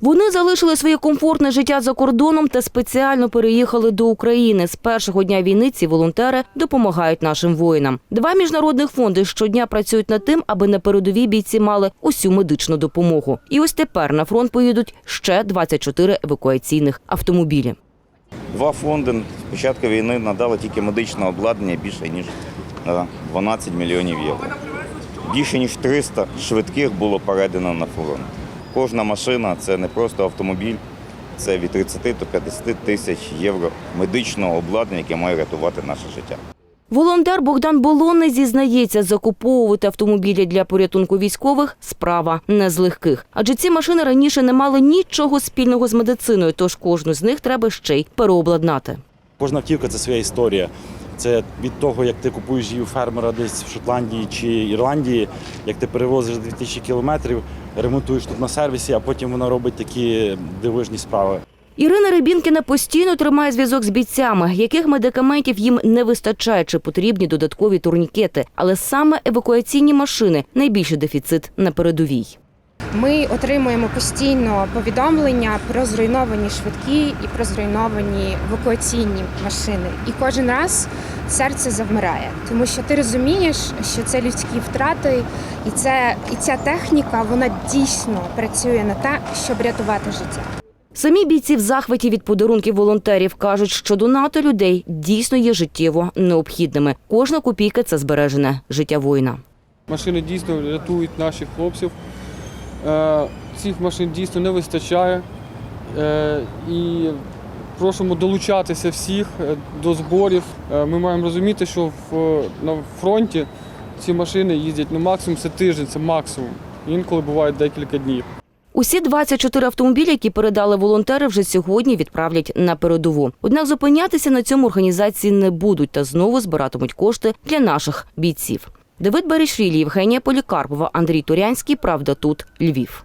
Вони залишили своє комфортне життя за кордоном та спеціально переїхали до України. З першого дня війни ці волонтери допомагають нашим воїнам. Два міжнародних фонди щодня працюють над тим, аби на передовій бійці мали усю медичну допомогу. І ось тепер на фронт поїдуть ще 24 евакуаційних автомобілі. Два фонди з початку війни надали тільки медичне обладнання більше ніж на 12 мільйонів євро. Більше ніж 300 швидких було передано на фронт. Кожна машина це не просто автомобіль, це від 30 до 50 тисяч євро медичного обладнання, яке має рятувати наше життя. Волонтер Богдан Болонний зізнається, закуповувати автомобілі для порятунку військових справа не з легких. Адже ці машини раніше не мали нічого спільного з медициною, тож кожну з них треба ще й переобладнати. Кожна автівка це своя історія. Це від того, як ти купуєш її у фермера десь в Шотландії чи Ірландії, як ти перевозиш 2000 кілометрів, ремонтуєш тут на сервісі, а потім вона робить такі дивижні справи. Ірина Рибінкіна постійно тримає зв'язок з бійцями, яких медикаментів їм не вистачає чи потрібні додаткові турнікети. Але саме евакуаційні машини найбільший дефіцит на передовій. Ми отримуємо постійно повідомлення про зруйновані швидкі і про зруйновані евакуаційні машини. І кожен раз серце завмирає, тому що ти розумієш, що це людські втрати, і це і ця техніка вона дійсно працює на те, щоб рятувати життя. Самі бійці в захваті від подарунків волонтерів кажуть, що донати людей дійсно є життєво необхідними. Кожна копійка це збережене життя воїна. Машини дійсно рятують наших хлопців. Е, Цих машин дійсно не вистачає. Е, І просимо долучатися всіх е, до зборів. Ми маємо розуміти, що в, на фронті ці машини їздять ну, максимум це тиждень, це максимум. Інколи буває декілька днів. Усі 24 автомобілі, які передали волонтери, вже сьогодні відправлять на передову. Однак зупинятися на цьому організації не будуть та знову збиратимуть кошти для наших бійців. Давид Берешвілі, Євгенія Полікарпова, Андрій Турянський. Правда, тут Львів.